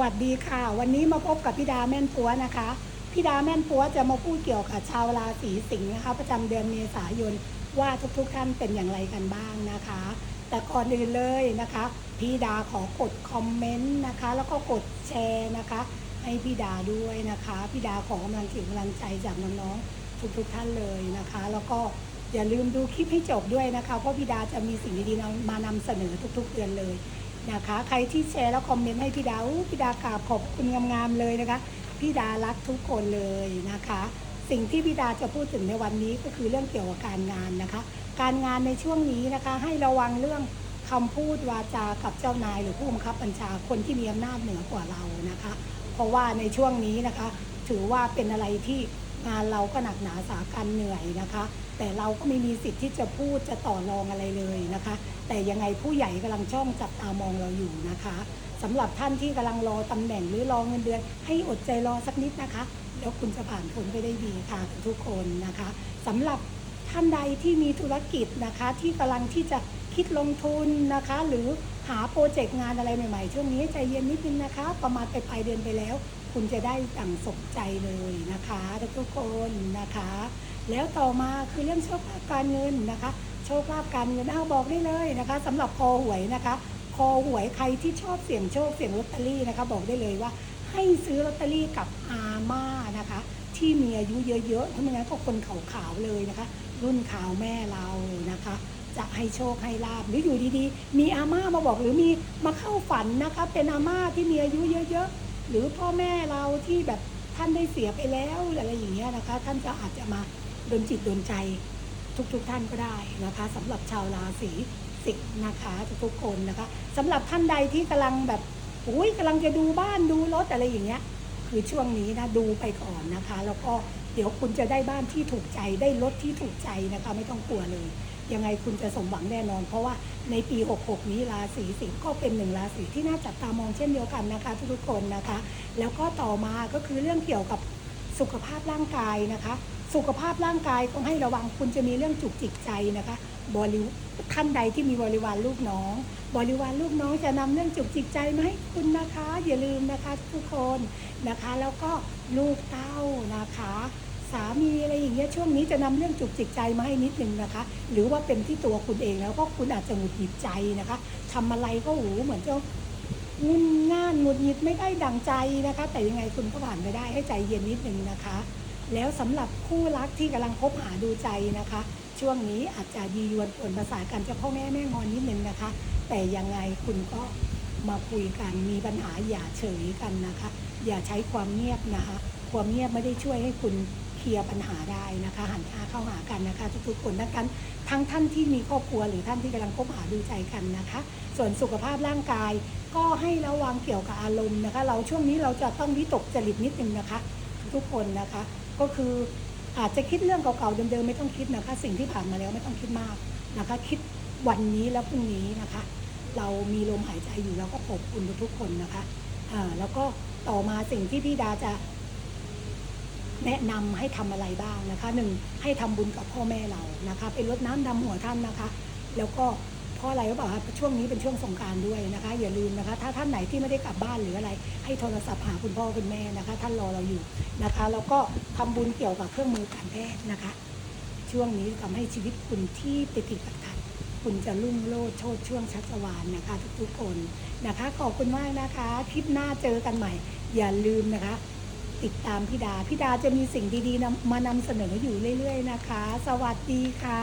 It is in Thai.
วัสดีค่ะ วันนี้มาพบกับพี่ดาแม่นปัวนะคะพี่ดาแม่นปัวจะมาพูดเกี่ยวกับชาวราศีสิงห์นะคะ ประจำเดือนเมษายนว่าทุกๆท่านเป็นอย่างไรกันบ้างนะคะ แต่ก่อนอื่นเลยนะคะ พี่ดาขอกดคอมเมนต์นะคะ แล้วก็กดแชร์นะคะ ให้พี่ดาด้วยนะคะพี่ดาขอกำลังจิตกำลังใจจากน้องๆทุกๆท่านเลยนะคะ แล้วก็อย่าลืมดูคลิปให้จบด้วยนะคะ เพราะพี่ดาจะมีสิ่งดีๆมานำเสนอทุก ๆ เดือนเลย นะคะ ใครที่แชร์แล้วคอมเมนต์ให้พี่ดาพี่ดากราบขอบคุณงามๆเลยนะคะ พี่ดารักทุกคนเลยนะคะ สิ่งที่พี่ดาจะพูดถึงในวันนี้ก็คือเรื่องเกี่ยวกับการงานนะคะ การงานในช่วงนี้นะคะ ให้ระวังเรื่องคำพูดวาจากับเจ้านายหรือผู้บังคับบัญชาคนที่มีอำนาจเหนือกว่าเรานะคะ เพราะว่าในช่วงนี้นะคะ ถือว่าเป็นอะไรที่งานเราก็หนักหนาสากันเหนื่อยนะคะ แต่เราก็ไม่มีสิทธิ์ที่จะพูดจะต่อรองอะไรเลยนะคะ แต่ยังไงผู้ใหญ่กำลังจ้องจับตามองเราอยู่นะคะสำหรับท่านที่กำลังรอตำแหน่งหรือรอเงินเดือน ให้อดใจรอสักนิดนะคะ แล้วคุณจะผ่านผลไปได้ดีค่ะทุกคนนะคะสำหรับท่านใดที่มีธุรกิจนะคะที่กำลังที่จะคิดลงทุนนะคะ หรือหาโปรเจกต์งานอะไรใหม่ๆ ช่วงนี้ใจเย็นนิดนึงนะคะ ประมาณไปปลายเดือนไปแล้ว คุณจะได้ดั่งสมใจเลยนะคะ ทุกคนนะคะ แล้วต่อมาคือเรื่องโชคลาภการเงินนะคะ โชคลาภการเงินอ้าวบอกได้เลยนะคะสำหรับคอหวยนะคะ คอหวยใครที่ชอบเสี่ยงโชคเสี่ยงลอตเตอรี่นะคะ บอกได้เลยว่า ให้ซื้อลอตเตอรี่กับอาม่านะคะ ที่มีอายุเยอะๆถ้าไม่งั้นก็คนขาวๆเลยนะคะ รุ่นขาวแม่เรานะคะจะให้โชคให้ลาบหรืออยู่ดีๆ มีอาม่ามาบอกหรือมีมาเข้าฝันนะคะ เป็นอาม่าที่มีอายุเยอะๆ หรือพ่อแม่เราที่แบบท่านได้เสียไปแล้วออะไรอย่างเงี้ยนะคะ ท่านจะอาจจะมา โดนจิตโดนใจทุกๆท่านก็ได้นะคะสำหรับชาวราศีสิงห์นะคะทุกๆคนนะคะสำหรับท่านใดที่กำลังแบบอุ้ยกำลังจะดูบ้านดูรถอะไรอย่างเงี้ยคือช่วงนี้นะดูไปก่อนนะคะ แล้วก็เดี๋ยวคุณจะได้บ้านที่ถูกใจได้รถที่ถูกใจนะคะไม่ต้องกลัวเลย ยังไงคุณจะสมหวังแน่นอน เพราะว่าในปี 66 นี้ราศีสิงห์ก็เป็นหนึ่งราศีที่น่าจับตามองเช่นเดียวกันนะคะ ทุกๆคนนะคะ แล้วก็ต่อมาก็คือเรื่องเกี่ยวกับสุขภาพร่างกายนะคะ สุขภาพร่างกายต้องให้ระวังคุณจะมีเรื่องจุกจิกใจนะคะบริวท่านใดที่มีบริวารลูกน้อง บริวารลูกน้องจะนำเรื่องจุกจิกใจมาให้คุณนะคะ อย่าลืมนะคะทุกคนนะคะ แล้วก็ลูกเต้านะคะสามีอะไรอย่างเงี้ยช่วงนี้จะนำเรื่องจุกจิกใจมาให้นิดนึงนะคะ หรือว่าเป็นที่ตัวคุณเองแล้วก็คุณอาจจะหงุดหงิดใจนะคะทำอะไรก็หูเหมือนจะงุนง่านหงุดหงิดไม่ได้ดังใจนะคะ แต่ยังไงคุณก็ผ่านไปได้ให้ใจเย็นนิดนึงนะคะ แล้วสำหรับคู่รักที่กำลังคบหาดูใจนะคะ ช่วงนี้อาจจะยียวนปนภาษากันเจะพ่อแม่แม่งอนนิดนึงนะคะ แต่ยังไงคุณก็มาคุยกันมีปัญหาอย่าเฉยกันนะคะ อย่าใช้ความเงียบนะคะ ความเงียบไม่ได้ช่วยให้คุณเคลียร์ปัญหาได้นะคะหันหน้าเข้าหากันนะคะ ทุกๆคนทั้งกันทั้งท่านที่มีครอบครัวหรือท่านที่กำลังคบหาดูใจกันนะคะ ส่วนสุขภาพร่างกายก็ให้ระวังเกี่ยวกับอารมณ์นะคะ เราช่วงนี้เราจะต้องวิตกจริตนิดนึงนะคะ ทุกคนนะคะ ก็คืออาจจะคิดเรื่องเก่าๆเดิมๆไม่ต้องคิดนะคะ สิ่งที่ผ่านมาแล้วไม่ต้องคิดมากนะคะ คิดวันนี้และพรุ่งนี้นะคะ เรามีลมหายใจอยู่แล้วก็ขอบคุณทุกๆคนนะคะอ่าแล้วก็ต่อมาสิ่งที่พี่ดาจะแนะนำให้ทำอะไรบ้างนะคะหนึ่งให้ทำบุญกับพ่อแม่เรานะคะเป็นรดน้ำดำหัวท่านนะคะ แล้วก็ เพราะอะไรก็บอกว่าช่วงนี้เป็นช่วงสงการด้วยนะคะ อย่าลืมนะคะ ถ้าท่านไหนที่ไม่ได้กลับบ้านหรืออะไร ให้โทรศัพท์หาคุณพ่อคุณแม่นะคะ ท่านรอเราอยู่นะคะแล้วก็ทำบุญเกี่ยวกับเครื่องมือการแพทย์นะคะ ช่วงนี้ทำให้ชีวิตคุณที่ติดติดขัดขัดๆคุณจะรุ่งโรจน์โชดช่วงชัชวานนะคะ ทุกๆคนนะคะ ขอบคุณมากนะคะคลิปหน้าเจอกันใหม่ อย่าลืมนะคะ ติดตามพี่ดาพี่ดาจะมีสิ่งดีๆนำมานำเสนออยู่เรื่อย ๆ นะคะ สวัสดีค่ะ